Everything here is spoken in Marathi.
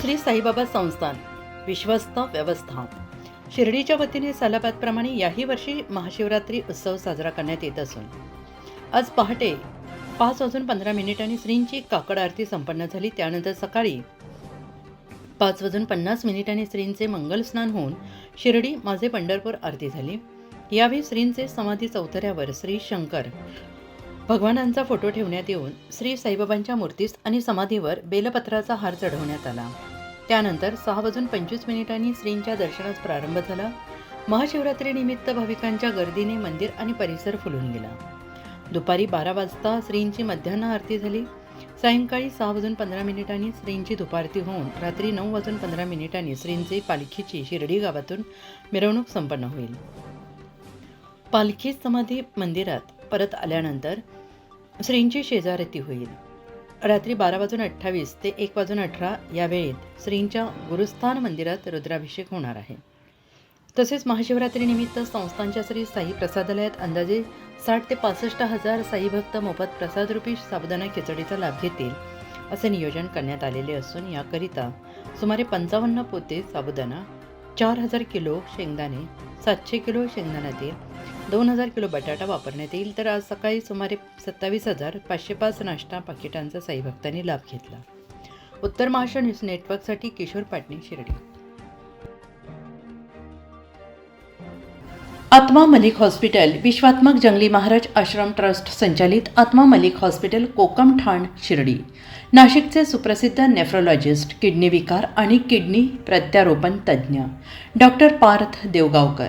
श्री साईबाबा संस्थान विश्वस्त व्यवस्था. शिर्डीच्या वतीने सालाबादप्रमाणे याही वर्षी महाशिवरात्री उत्सव साजरा करण्यात येत असून. आज पहाटे पाच वाजून पंधरा मिनिटांनी श्रींची काकड आरती संपन्न झाली. त्यानंतर सकाळी पाच वाजून पन्नास मिनिटांनी श्रींचे मंगल स्नान होऊन शिर्डी माझे पंढरपूर आरती झाली. यावेळी श्रींचे समाधी चौथऱ्यावर श्री शंकर भगवानांचा फोटो ठेवण्यात येऊन श्री साईबाबांच्या मूर्तीस आणि समाधीवर बेलपत्राचा हार चढवण्यात आला. त्यानंतर सहा वाजून पंचवीस मिनिटांनी श्रींच्या दर्शनास प्रारंभ झाला. महाशिवरात्रीनिमित्त भाविकांच्या गर्दीने मंदिर आणि परिसर फुलून गेला. दुपारी बारा वाजता श्रींची मध्यान्ह आरती झाली. सायंकाळी सहा वाजून पंधरा मिनिटांनी श्रींची दुपारती होऊन रात्री नऊ वाजून पंधरा मिनिटांनी श्रींचे पालखीची शिर्डी गावातून मिरवणूक संपन्न होईल. पालखी समाधी मंदिरात परत आल्यानंतर श्रींची शेजारती होईल. रात्री बारा वाजून अठ्ठावीस ते एक वाजून अठरा या वेळेत श्रींच्या गुरुस्थान मंदिरात रुद्राभिषेक होणार आहे. तसेच महाशिवरात्रीनिमित्त संस्थांच्या श्री साई प्रसादालयात अंदाजे साठ ते पासष्ट हजार साई भक्त मोफत प्रसादरूपी साबुदाणा खिचडीचा लाभ घेतील असे नियोजन करण्यात आलेले असून याकरिता सुमारे पंचावन्न पोते साबुदाणा चार हजार किलो शेंगदाणे सातशे किलो शेंगदाणा तेल दोन हजार किलो बटाटा वापरण्यात येईल. तर आज सकाळी सुमारे सत्तावीस हजार पाचशे पाच नाश्ता पाकिटांचा साईभक्तांनी लाभ घेतला. उत्तर महाराष्ट्र न्यूज नेटवर्कसाठी किशोर पाटणे शिर्डी. आत्मा मलिक हॉस्पिटल विश्वात्मक जंगली महाराज आश्रम ट्रस्ट संचालित आत्मा मलिक हॉस्पिटल कोकम ठाण शिर्डी. नाशिकचे सुप्रसिद्ध नेफ्रोलॉजिस्ट किडनी विकार आणि किडनी प्रत्यारोपण तज्ज्ञ. Doctor Parth Devgaonkar.